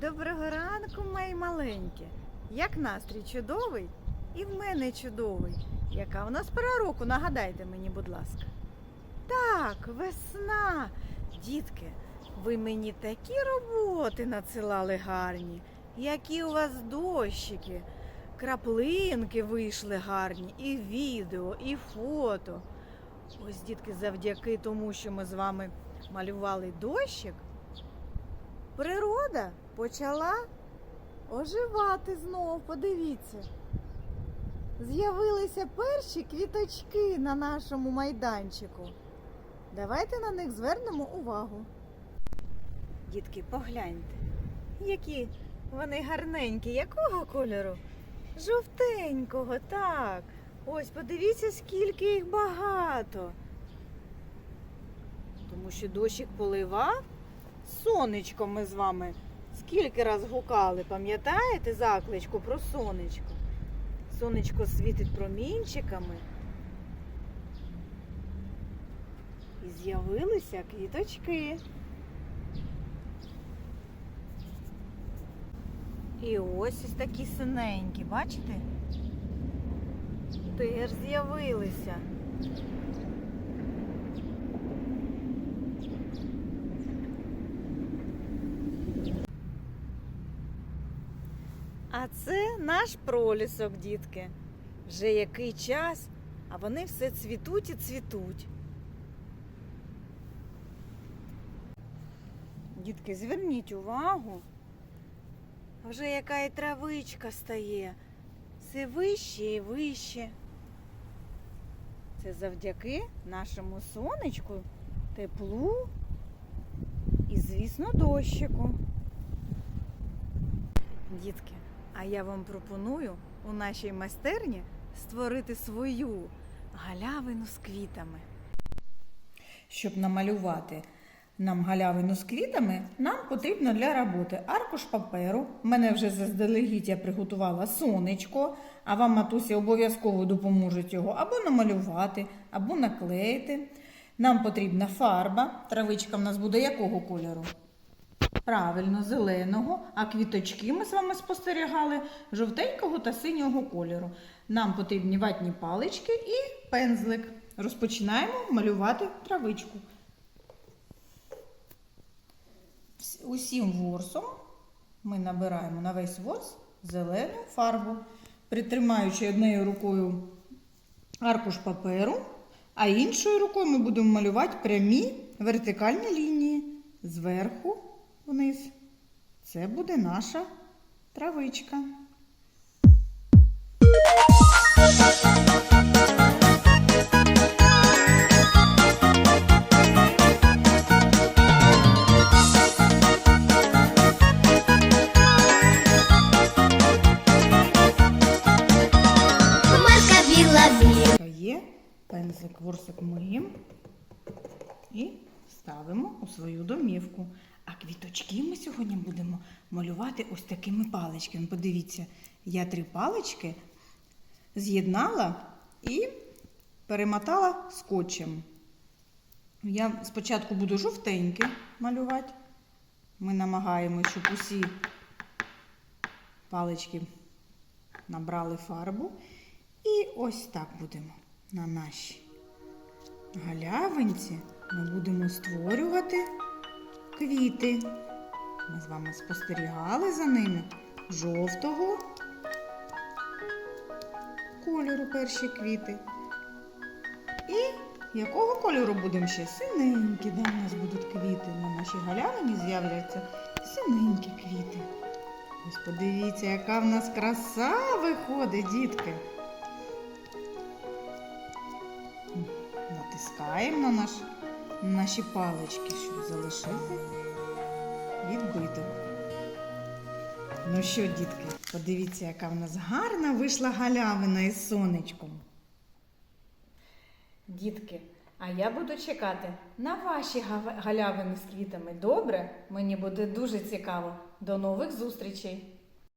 Доброго ранку, мої маленькі. Як настрій чудовий? І в мене чудовий. Яка у нас пора року? Нагадайте мені, будь ласка. Так, весна. Дітки, ви мені такі роботи надсилали гарні, які у вас дощики, краплинки вийшли гарні, і відео, і фото. Ось, дітки, завдяки тому, що ми з вами малювали дощик, природа почала оживати знов. Подивіться. З'явилися перші квіточки на нашому майданчику. Давайте на них звернемо увагу. Дітки, погляньте, які вони гарненькі. Якого кольору? Жовтенького, так. Ось подивіться, скільки їх багато. Тому що дощик поливав, сонечко ми з вами скільки раз гукали, пам'ятаєте закличку про сонечко? Сонечко світить промінчиками. І з'явилися квіточки. І ось ось такі синенькі, бачите? Теж з'явилися. А це наш пролісок, дітки. Вже який час, а вони все цвітуть і цвітуть. Дітки, зверніть увагу. Вже яка і травичка стає. Все вище і вище. Це завдяки нашому сонечку, теплу і, звісно, дощику. Дітки, а я вам пропоную у нашій майстерні створити свою галявину з квітами. Щоб намалювати нам галявину з квітами, нам потрібно для роботи аркуш паперу. Мене вже заздалегідь я приготувала сонечко, а вам матусі обов'язково допоможуть його або намалювати, або наклеїти. Нам потрібна фарба. Травичка в нас буде якого кольору? Правильно, зеленого, а квіточки ми з вами спостерігали жовтенького та синього кольору. Нам потрібні ватні палички і пензлик. Розпочинаємо малювати травичку. Усім ворсом ми набираємо на весь ворс зелену фарбу, притримаючи однією рукою аркуш паперу, а іншою рукою ми будемо малювати прямі вертикальні лінії зверху вниз. Це буде наша травичка. Є пензлик ворсик миємо і ставимо у свою домівку. Квіточки ми сьогодні будемо малювати ось такими паличками. Подивіться, я три палички з'єднала і перемотала скотчем. Я спочатку буду жовтенькі малювати. Ми намагаємося, щоб усі палички набрали фарбу. І ось так будемо на нашій галявинці ми будемо створювати квіти. Ми з вами спостерігали за ними жовтого кольору перші квіти. І якого кольору будемо ще? Синенькі, да, у нас будуть квіти. На нашій галявині з'являться синенькі квіти. Ось подивіться, яка в нас краса виходить, дітки. Натискаємо на, наш, на наші палички, щоб залишити відбиток. Ну що, дітки, подивіться, яка в нас гарна вийшла галявина із сонечком. Дітки, а я буду чекати на ваші галявини з квітами. Добре? Мені буде дуже цікаво. До нових зустрічей!